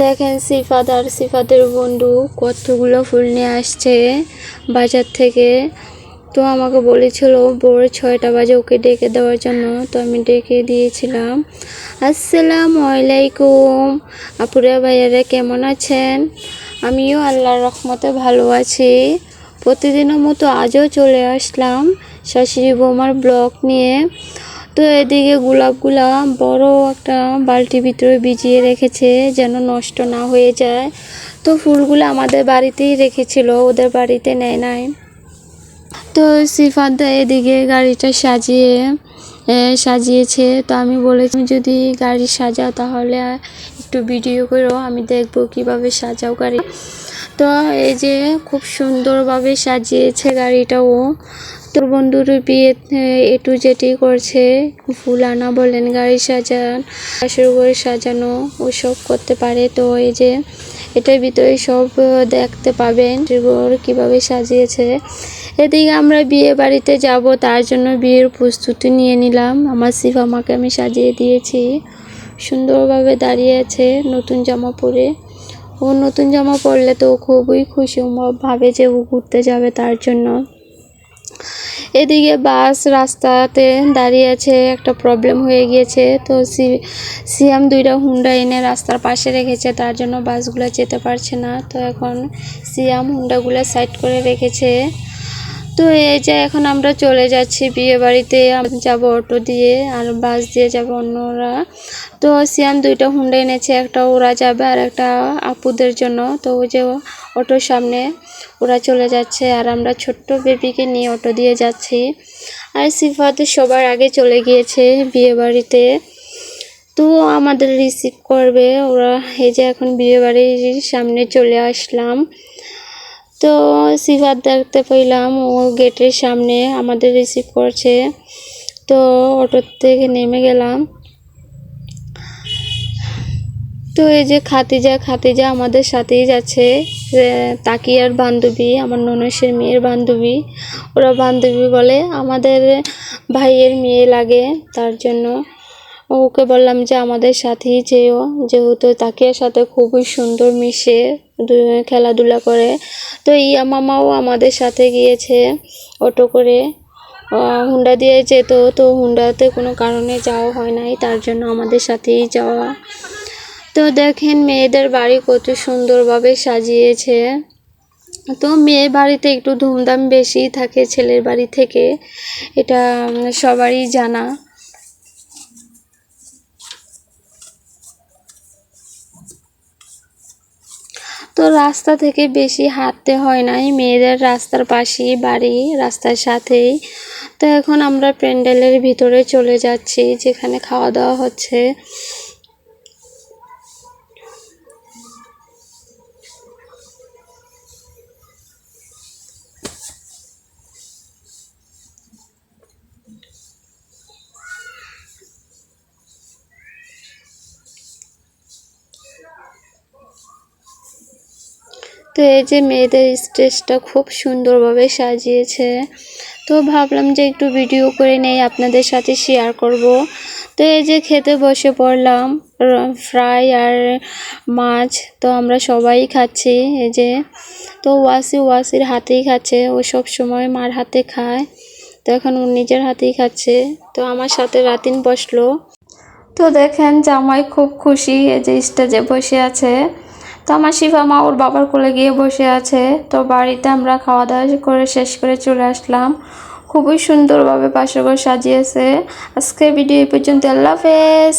দেখেন সিফাত আর সিফাতের বন্ধু কতগুলো ফুল নিয়ে আসছে বাজার থেকে। তো আমাকে বলেছিল, ভোর ছয়টা বাজে ওকে ডেকে দেওয়ার জন্য। তো আমি ডেকে দিয়েছিলাম। আসসালাম আলাইকুম। আপুরা ভাইয়ারা কেমন আছেন? আমিও আল্লাহর রহমতে ভালো আছি। প্রতিদিনের মতো আজও চলে আসলাম শাশুড়ি বৌমার ব্লগ নিয়ে। তো এদিকে গোলাপগুলা বড় একটা বালতির ভিতরে ভিজিয়ে রেখেছে, যেন নষ্ট না হয়ে যায়। তো ফুলগুলো আমাদের বাড়িতেই রেখেছিল, ওদের বাড়িতে নেয় নাই। তো সিফাত এদিকে গাড়িটা সাজিয়ে সাজিয়েছে। তো আমি বলেছি যদি গাড়ি সাজাও তাহলে একটু ভিডিও করো, আমি দেখব কীভাবে সাজাও গাড়ি। তো এই যে খুব সুন্দরভাবে সাজিয়েছে গাড়িটাও। তোর বন্ধুর বিয়ে, এ টু জেটি করছে। ফুল আনা বলেন গাড়ি সাজান আসর করে সাজানো, ওসব করতে পারে তো, এই যে এটার ভিতরে সব দেখতে পাবেন ঘর কীভাবে সাজিয়েছে। এদিকে আমরা বিয়ে বাড়িতে যাব, তার জন্য বিয়ের প্রস্তুতি নিয়ে নিলাম। আমার সিফ আমাকে আমি সাজিয়ে দিয়েছি। সুন্দরভাবে দাঁড়িয়ে আছে, নতুন জামা পরে। ও নতুন জামা পরলে তো খুবই খুশি ভাবে যে ও ঘুরতে যাবে তার জন্য। এদিকে বাস রাস্তাতে দাঁড়িয়ে আছে, একটা প্রবলেম হয়ে গিয়েছে। তো সি সিএম দুইটা হুন্ডা এনে রাস্তার পাশে রেখেছে, তার জন্য বাসগুলো যেতে পারছে না। তো এখন সিএম হুন্ডাগুলো সাইড করে রেখেছে। তো এই যে এখন আমরা চলে যাচ্ছি বিয়ে বাড়িতে যাব অটো দিয়ে আর বাস দিয়ে যাব অন্যরা। তো সিয়াম দুইটা হুন্ডা এনেছে, একটা ওরা যাবে আর একটা আপুদের জন্য। তো ওই যে অটোর সামনে ওরা চলে যাচ্ছে আর আমরা ছোট্ট বেবিকে নিয়ে অটো দিয়ে যাচ্ছি। আর সিফাত সবার আগে চলে গিয়েছে বিয়ে বাড়িতে। তো আমাদের রিসিভ করবে, ওরা এই যে এখন বিয়ে বাড়ির সামনে চলে আসলাম। তো সিফাত দেখতে পেলাম, ও গেটের সামনে আমাদের রিসিভ করছে। তো অটো থেকে নেমে গেলাম। তো এই যে খাতিজা খাতিজা আমাদের সাথেই যাচ্ছে। তাকিয়ার বান্ধবী, আমার ননসের মেয়ের বান্ধবী। ওরা বান্ধবী বলে আমাদের ভাইয়ের মেয়ে লাগে, তার জন্য। ওকে বললাম যে আমাদের সাথেই যেও, যেহেতু তাকে সাথে খুবই সুন্দর মিশে খেলাধুলা করে। তো ইয়া মামাও আমাদের সাথে গিয়েছে অটো করে। হুন্ডা দিয়ে যেত, তো হুন্ডাতে কোনো কারণে যাওয়া হয় নাই, তার জন্য আমাদের সাথেই যাওয়া। তো দেখেন মেয়েদের বাড়ি কত সুন্দরভাবে সাজিয়েছে। তো মেয়ে বাড়িতে একটু ধুমধাম বেশি থাকে ছেলের বাড়ি থেকে, এটা সবারই জানা। তো রাস্তা থেকে বেশি হাঁটতে হয় নাই। মেয়েদের রাস্তার পাশেই বাড়ি, রাস্তার সাথেই। তো এখন আমরা প্যান্ডেলের ভিতরে চলে যাচ্ছি, যেখানে খাওয়া দাওয়া হচ্ছে। তো এই যে মেয়েদের স্টেজটা খুব সুন্দরভাবে সাজিয়েছে। তো ভাবলাম যে একটু ভিডিও করে নেই, আপনাদের সাথে শেয়ার করব। তো এই যে খেতে বসে পড়লাম ফ্রাই আর মাছ তো আমরা সবাই খাচ্ছি। এই যে তো ওয়াসি ওয়াসির হাতেই খাচ্ছে, ও সব সময় মার হাতে খায়। তো এখন ও নিজের হাতেই খাচ্ছে। তো আমার সাথে রাতিন বসল। তো দেখেন জামাই খুব খুশি, এই যে স্টেজে বসে আছে। তো আমার শিফা মা ওর বাবার কোলে গিয়ে বসে আছে। তো বাড়িতে আমরা খাওয়া দাওয়া করে শেষ করে চলে আসলাম। খুবই সুন্দরভাবে পাশে ঘর সাজিয়েছে। আজকে ভিডিও এই পর্যন্ত। আল্লাহ হাফেজ।